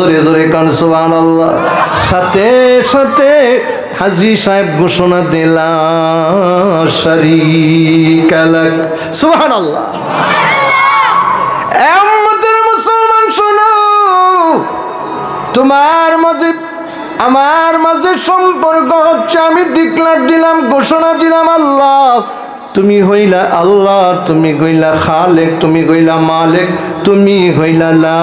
জোরে জোরে কান আল্লাহ সাথে সাথে হাজি সাহেব ঘোষণা দিলাম আল্লাহ মুসলমান, শোনো। তোমার মাঝে, আমার মাঝে সম্পর্ক হচ্ছে, আমি ডিক্লার দিলাম, ঘোষণা দিলাম আল্লাহ। তুমি হইলা আল্লাহ, তুমি হইলা খালেক, তুমি হইলা মালেক, তুমি হইলা লা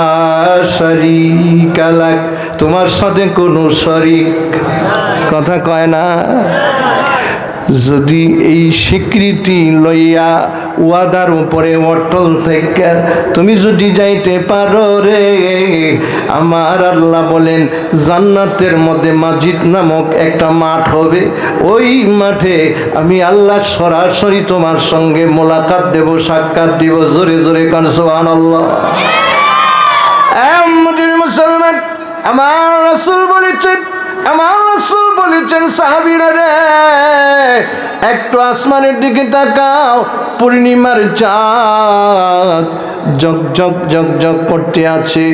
শরীক লাক, তোমার সাথে কোনো শরিক। কথা কয় না? যদি এই স্বীকৃতি লইয়া ওয়াদার উপরে অটল থেকে তুমি যদি যাইতে পারো রে আমার আল্লাহ বলেন, জান্নাতের মধ্যে মাজিদ নামক একটা মাঠ হবে। ওই মাঠে আমি আল্লাহ সরাসরি তোমার সঙ্গে মোলাকাত দেব, সাক্ষাৎ দিব, জোরে জোরে কান সোহান আল্লাহ মুসলমান, আমার রসুল বলেছেন, আমার রসুল বলেছেন, সাহাবিরা একটু আসমানের দিকে তাকাও, পূর্ণিমার চাঁদ। জগ জগ জগ জগ করতে আছে।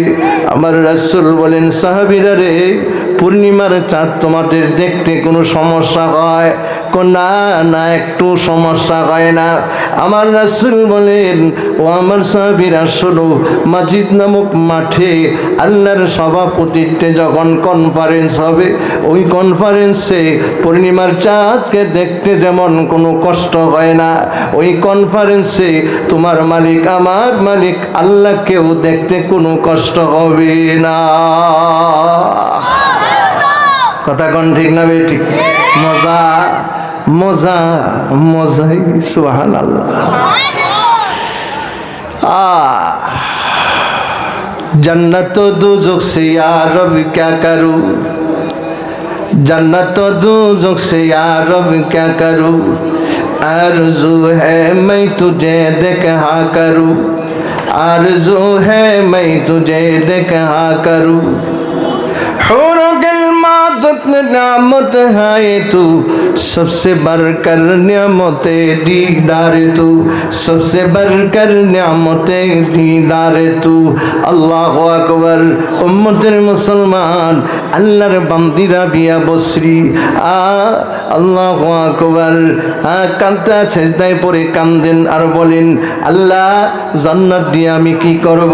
আমার রসুল বলেন, সাহাবিরা রে পূর্ণিমার চাঁদ তোমাদের দেখতে কোনো সমস্যা হয়? না না, একটু সমস্যা হয় না। আমার রাসুল বলেন, ও আমার সাহাবিরা, শোনো, মাজিদ নামক মাঠে আল্লাহর সভাপতিত্বে যখন কনফারেন্স হবে, ওই কনফারেন্সে পূর্ণিমার চাঁদকে দেখতে যেমন কোনো কষ্ট হয় না। ওই কনফারেন্সে তোমার মালিক, আমার মালিক আল্লাহকেও দেখতে কোনো কষ্ট হবে না। কথা কন ঠিক না বে ঠিক মজা মজা মজাই সুহান আল্লাহ जन्नत दूजुक से यार रब क्या करूं जन्नत दूजुक से यार रब क्या करूं आरज़ू है मैं तुझे देखा करूं आरज़ू है मैं तुझे देखा करूं हूरों के যত্ন নামত হায় তু सबसे बढ़कर नियामत दीदार तू सबसे बढ़कर नियामत दीदार तू আল্লাহ আকবর উম্মতের মুসলমান আল্লাহর বান্দিরা বিয়া বসরি আ আল্লাহ আকবর কান্তা ছেজদায় পরে কান্দেন আর বলেন আল্লাহ জান্নাত দিয়ে আমি কি করব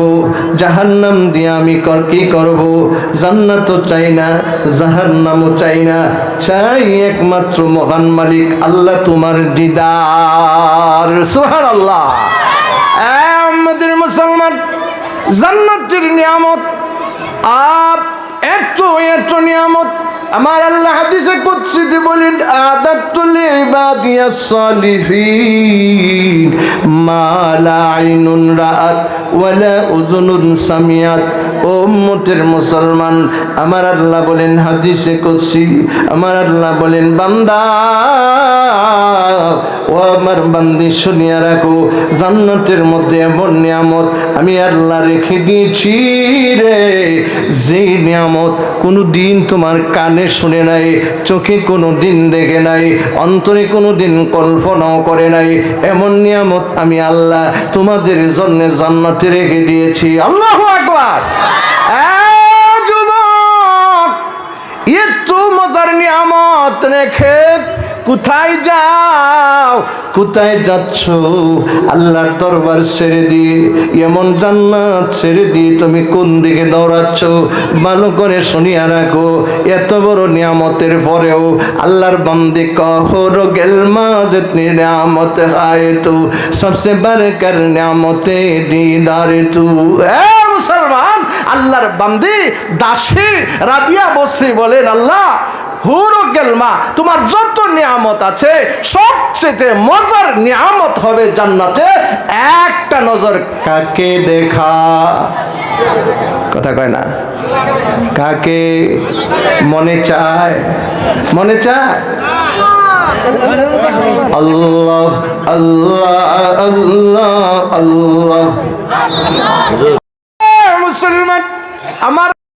জাহান্নাম দিয়ে আমি কর কি করব জান্নাতও চাই না জাহান্নামও চাই না চাই একমাত্র মহান মালিক আল্লাহ তোমার দিদার। সুহান আল্লাহ আমাদের মুসলমান, জান্নাতের নিয়ামত, আপ এত এত নিয়ামত। আমার আল্লাহ হাদিসে কুদসিতে বলেন আদাতুল ইবাদিয়াস সালিহিন মা লা আইনুন রাআত ওয়ালা উযুনুন সামিয়াত। ও মুসলমান, আমার আল্লাহ বলেন হাদিসে কুদসি, আমার আল্লাহ বলেন বান্দা, ও আমার বান্দি শুনিয়া রাখো, জান্নাতের মধ্যে এমন নিয়ামত আমি আল্লাহ রেখে দিয়েছি রে। যে নিয়ামত কোনো দিন তোমার কানে শুনে নাই, চোখে কোনো দিন দেখে নাই, অন্তরে কোনো দিন কল্পনাও করে নাই, এমন নিয়ামত আমি আল্লাহ তোমাদের জন্য জান্নাতে রেখে দিয়েছি। আল্লাহ আকবার যুবক, এত মজার নিয়ামত রেখে কোথায় যাও, কোথায় যাচ্ছ? আল্লাহর দরবার ছেড়ে দিয়ে, এমন জান্নাত ছেড়ে দিয়ে তুমি কোন দিকে দৌড়াচ্ছ? ভালো করে শুনিয়া রাখো, এত বড় নিয়ামতের পরেও আল্লাহর বন্দি কহর গেল মাঝে নিয়ামত হায় তু সবসে বারকার নিয়ামতে দিদার তু। মুসলমান, আল্লাহর বান্দি, দাসী, রাবিয়া, বসরি বলেন আল্লাহ, হুরো গেলমা, তোমার যত নিয়ামত আছে, সবচেয়ে মজার নিয়ামত হবে জান্নাতে, একটা নজর কাকে দেখা? কথা কয় না। কাকে মনে চায়? মনে চায়? আল্লাহ আল্লাহ আল্লাহ আল্লাহ। মুসলমান আমার